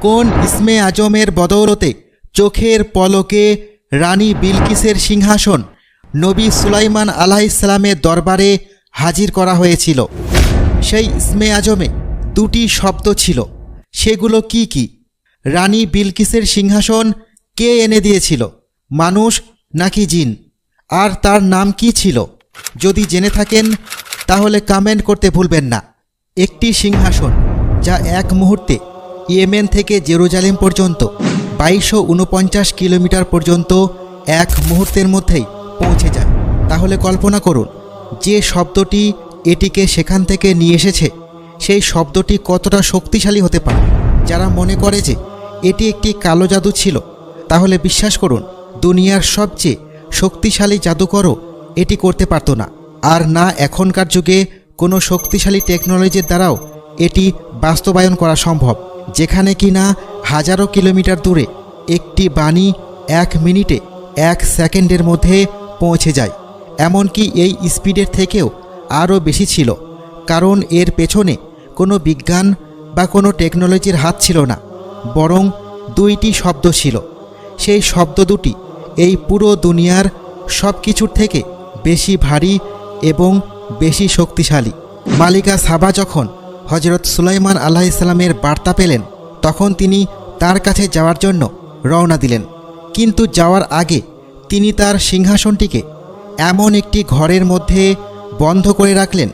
কোন ইসমে আজমের বদৌলতে চোখের পলকে রানী বিলকিসের সিংহাসন নবী সুলাইমান আলাহ ইসলামের দরবারে হাজির করা হয়েছিল। সেই ইসমে আজমে দুটি শব্দ ছিল। সেগুলো কি কি? রানী বিলকিসের সিংহাসন কে এনে দিয়েছিল? মানুষ নাকি জিন? আর তার নাম কি ছিল? যদি জেনে থাকেন, তাহলে কমেন্ট করতে ভুলবেন না। একটি সিংহাসন যা এক মুহূর্তে ইয়েমেন থেকে জেরুজালেম পর্যন্ত, বাইশশো উনপঞ্চাশ কিলোমিটার পর্যন্ত এক মুহূর্তের মধ্যেই পৌঁছে যায়। তাহলে কল্পনা করুন, যে শব্দটি এটিকে সেখান থেকে নিয়ে এসেছে, সেই শব্দটি কতটা শক্তিশালী হতে পারে? যারা মনে করে যে এটি একটি কালো জাদু ছিল, তাহলে বিশ্বাস করুন, দুনিয়ার সবচেয়ে শক্তিশালী জাদুকরও এটি করতে পারতো না। আর না এখনকার যুগে কোনো শক্তিশালী টেকনোলজির দ্বারাও এটি বাস্তবায়ন করা সম্ভব। যেখানে কি না হাজারো কিলোমিটার দূরে একটি বাণী এক মিনিটে এক সেকেন্ডের মধ্যে পৌঁছে যায়। এমনকি এই স্পিডের থেকেও আরও বেশি ছিল, কারণ এর পেছনে কোনো বিজ্ঞান বা কোনো টেকনোলজির হাত ছিল না, বরং দুইটি শব্দ ছিল। সেই শব্দ দুটি এই পুরো দুনিয়ার সব কিছুর থেকে বেশি ভারী এবং বেশি শক্তিশালী। মালিকা সাবা যখন হজরত সুলাইমান আল্লাহ ইসলামের বার্তা পেলেন। তখন তিনি তার কাছে যাওয়ার জন্য রওনা দিলেন। কিন্তু যাওয়ার আগে তিনি তার সিংহাসনটিকে এমন একটি ঘরের মধ্যে বন্ধ করে রাখলেন,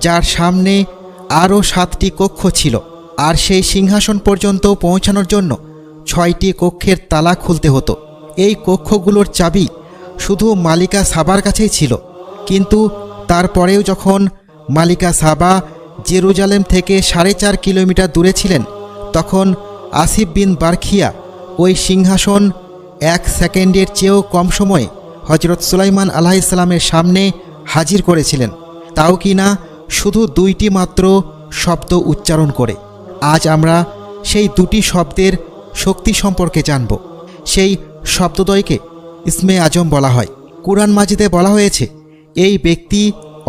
যার সামনে আরও সাতটি কক্ষ ছিল। আর সেই সিংহাসন পর্যন্ত পৌঁছানোর জন্য ছয়টি কক্ষের তালা খুলতে হতো। এই কক্ষগুলোর চাবি শুধু মালিকা সাবার কাছেই ছিল। কিন্তু তারপরেও যখন মালিকা সাবা জেরুজালেম থেকে সাড়ে চার কিলোমিটার দূরে ছিলেন, তখন আসিফ বিন বারখিয়া ওই সিংহাসন এক সেকেন্ডের চেয়েও কম সময়ে হজরত সুলাইমান আলাহ ইসলামের সামনে হাজির করেছিলেন। তাও কি না, শুধু দুইটি মাত্র শব্দ উচ্চারণ করে। আজ আমরা সেই দুটি শব্দের শক্তি সম্পর্কে জানব। সেই শব্দদ্বয়কে ইসমে আজম বলা হয়। কুরআন মাজিদে বলা হয়েছে, এই ব্যক্তি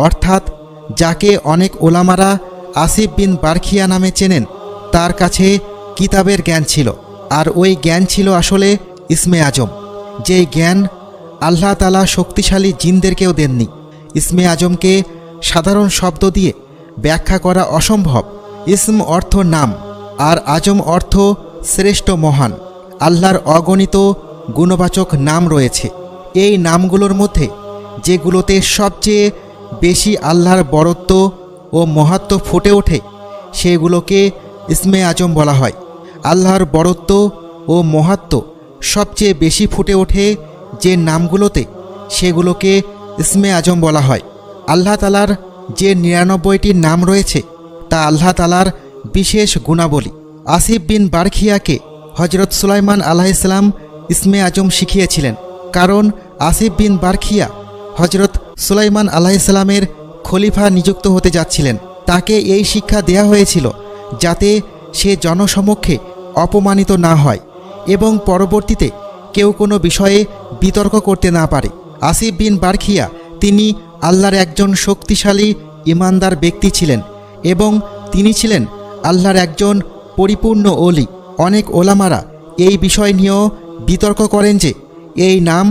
অর্থাৎ যাকে অনেক ওলামারা আসিফ বিন বারখিয়া নামে চেনেন। তার কাছে কিতাবের জ্ঞান ছিল, আর ওই জ্ঞান ছিল আসলে ইসমে আজম। যেই জ্ঞান আল্লাহ তালা শক্তিশালী জিনদেরকেও দেননি। ইসমে আজমকে সাধারণ শব্দ দিয়ে ব্যাখ্যা করা অসম্ভব। ইসম অর্থ নাম, আর আজম অর্থ শ্রেষ্ঠ মহান। আল্লাহর অগণিত গুণবাচক নাম রয়েছে। এই নামগুলোর মধ্যে যেগুলোতে সবচেয়ে বেশি আল্লাহর বরত্ব ও মহাত্ম ফুটে ওঠে। সেগুলোকে ইসমে আজম বলা হয়। আল্লাহর বরত্ব ও মহাত্ম সবচেয়ে বেশি ফুটে ওঠে যে নামগুলোতে সেগুলোকে ইসমে আজম বলা হয়। আল্লাহ তালার যে নিরানব্বইটি নাম রয়েছে, তা আল্লাহ তালার বিশেষ গুণাবলী। আসিফ বিন বারখিয়াকে হজরত সুলাইমান আলাইসাল্লাম ইসমে আজম শিখিয়েছিলেন। কারণ আসিফ বিন বারখিয়া হজরত সুলাইমান আলাইসাল্লামের খলিফা নিযুক্ত হতে যাচ্ছিলেন। তাকে এই শিক্ষা দেয়া হয়েছিল যাতে সে জনসমক্ষে অপমানিত না হয় এবং পরবর্তীতে কেউ কোনো বিষয়ে বিতর্ক করতে না পারে। আসিফ বিন বারখিয়া তিনি আল্লাহর একজন শক্তিশালী, ইমানদার ব্যক্তি ছিলেন এবং তিনি ছিলেন আল্লাহর একজন পরিপূর্ণ অলি অনেক ওলামারা এই বিষয় নিয়েও বিতর্ক করেন যে, এই নাম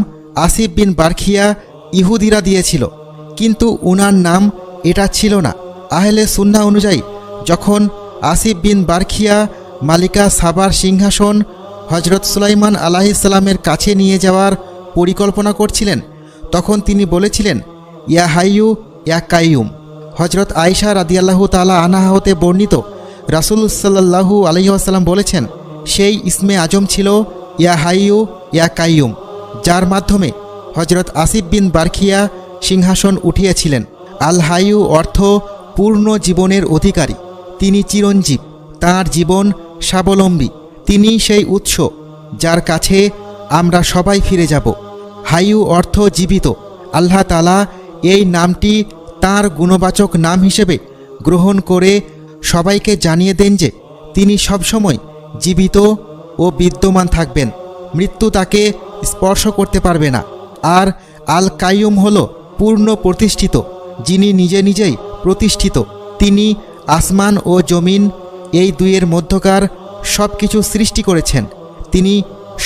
আসিফ বিন বারখিয়া ইহুদিরা দিয়েছিল। কিন্তু উনার নাম এটা ছিল না। আহলে সুন্না অনুযায়ী, যখন আসিফ বিন বারখিয়া, মালিকা সাবার সিংহাসন হজরত সুলাইমান আলাহিসাল্লামের কাছে নিয়ে যাওয়ার পরিকল্পনা করছিলেন, তখন তিনি বলেছিলেন, ইয়া হাইয়ু, ইয়া কাইয়ুম। হজরত আয়সা রাদিয়াল্লাহু তালা আনাহা হতে বর্ণিত, রাসুল সাল্লাহু আলহিহাসাল্লাম বলেছেন, সেই ইসমে আজম ছিল, ইয়া হাইয়ু, ইয়া কাইয়ুম। যার মাধ্যমে হজরত আসিফ বিন বারখিয়া সিংহাসন উঠিয়েছিলেন। আল অর্থ পূর্ণ জীবনের অধিকারী। তিনি চিরঞ্জীব, তার জীবন স্বাবলম্বী। তিনি সেই উৎস, যার কাছে আমরা সবাই ফিরে যাব। হাইয়ু অর্থ জীবিত। আল্লাহ তালা এই নামটি তার গুণবাচক নাম হিসেবে গ্রহণ করে সবাইকে জানিয়ে দেন যে, তিনি সবসময় জীবিত ও বিদ্যমান থাকবেন। মৃত্যু তাকে স্পর্শ করতে পারবে না। আর আল কাইয়ুম হল পূর্ণ প্রতিষ্ঠিত, যিনি নিজে নিজেই প্রতিষ্ঠিত। তিনি আসমান ও জমিন, এই দুইয়ের মধ্যকার সব কিছু সৃষ্টি করেছেন। তিনি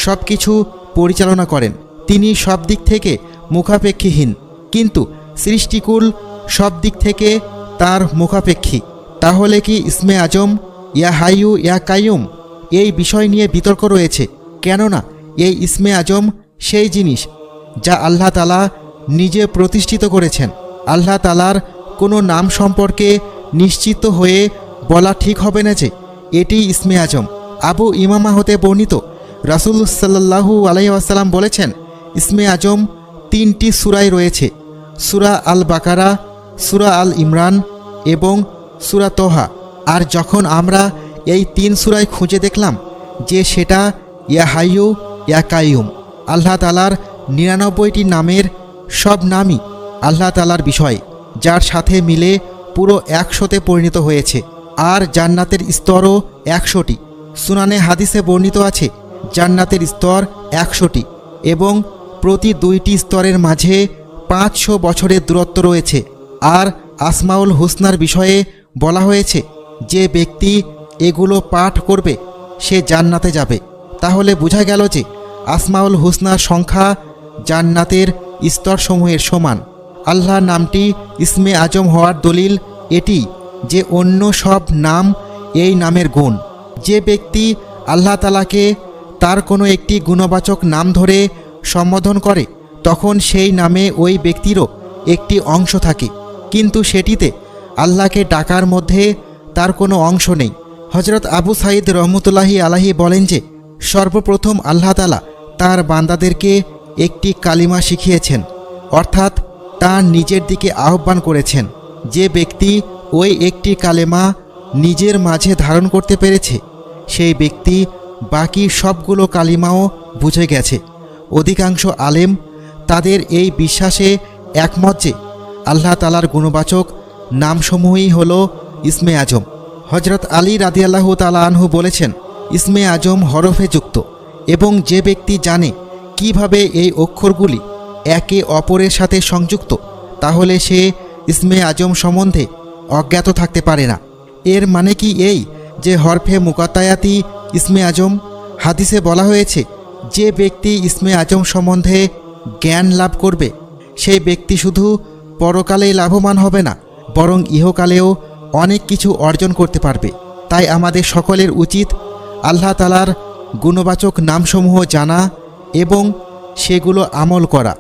সব কিছু পরিচালনা করেন। তিনি সব দিক থেকে মুখাপেক্ষীহীন, কিন্তু সৃষ্টিকুল সব দিক থেকে তার মুখাপেক্ষী। তাহলে কি ইসমে আজম, ইয়া হাইউ ইয়া কাইয়ুম এই বিষয় নিয়ে বিতর্ক রয়েছে? কেননা এই ইসমে আজম সেই জিনিস, যা আল্লাহ তালা নিজে প্রতিষ্ঠিত করেছেন। আল্লাহ তালার কোনো নাম সম্পর্কে নিশ্চিত হয়ে বলা ঠিক হবে না যে এটি ইসমে আজম। আবু ইমামা হতে বর্ণিত। রাসুল সাল্লাহু আলাইসাল্লাম বলেছেন, ইসমে আজম তিনটি সুরায় রয়েছে। সুরা আল বাকারা সুরা আল ইমরান এবং সুরা তোহা। আর যখন আমরা এই তিন সুরায় খুঁজে দেখলাম যে সেটা ইয়া হাইয়ু, ইয়া কাইয়ুম, আল্লাহ তালার নিরানব্বইটি নামের সব নামই আল্লাহ তালার বিষয়, যার সাথে মিলে পুরো একশোতে পরিণত হয়েছে, আর জান্নাতের স্তরও একশোটি। সুনানে হাদিসে বর্ণিত আছে, জান্নাতের স্তর একশোটি এবং প্রতি দুইটি স্তরের মাঝে পাঁচশো বছরের দূরত্ব রয়েছে। আর আসমাউল হুসনার বিষয়ে বলা হয়েছে, যে ব্যক্তি এগুলো পাঠ করবে, সে জান্নাতে যাবে। তাহলে বোঝা গেল যে আসমাউল হুসনার সংখ্যা জান্নাতের স্তরসমূহের সমান। আল্লাহ নামটি ইসমে আজম হওয়ার দলিল এটি যে অন্য সব নাম এই নামের গুণ। যে ব্যক্তি আল্লাহ তালাকে তার কোনো একটি গুণবাচক নাম ধরে সম্বোধন করে, তখন সেই নামে ওই ব্যক্তিরও একটি অংশ থাকে। কিন্তু সেটিতে আল্লাহকে ডাকার মধ্যে তার কোনো অংশ নেই। হজরত আবু সাইদ রহমতুল্লাহি আলাহি বলেন যে, সর্বপ্রথম আল্লাহ তালা তার বান্দাদেরকে একটি কালিমা শিখিয়েছেন, অর্থাৎ তার নিজের দিকে আহ্বান করেছেন যে ব্যক্তি ওই একটি কালেমা নিজের মাঝে ধারণ করতে পেরেছে, সেই ব্যক্তি বাকি সবগুলো কালিমাও বুঝে গেছে। অধিকাংশ আলেম তাদের এই বিশ্বাসে একমত যে আল্লাহ তালার গুণবাচক নামসমূহই হল ইসমে আজম। হজরত আলী রাদিয়াল্লাহ তালা আনহু বলেছেন, ইসমে আজম হরফে যুক্ত এবং যে ব্যক্তি জানে কীভাবে এই অক্ষরগুলি একে অপরের সাথে সংযুক্ত, তাহলে সে ইসমে আজম সম্বন্ধে অজ্ঞাত থাকতে পারে না। এর মানে কি এই যে হরফে মুকাতায়াতি ইসমে আজম, হাদিসে বলা হয়েছে, যে ব্যক্তি ইসমে আজম সম্বন্ধে জ্ঞান লাভ করবে, সেই ব্যক্তি শুধু পরকালেই লাভবান হবে না, বরং ইহকালেও অনেক কিছু অর্জন করতে পারবে। তাই আমাদের সকলের উচিত আল্লাহ তালার গুণবাচক নামসমূহ জানা এবং সেগুলো আমল করা।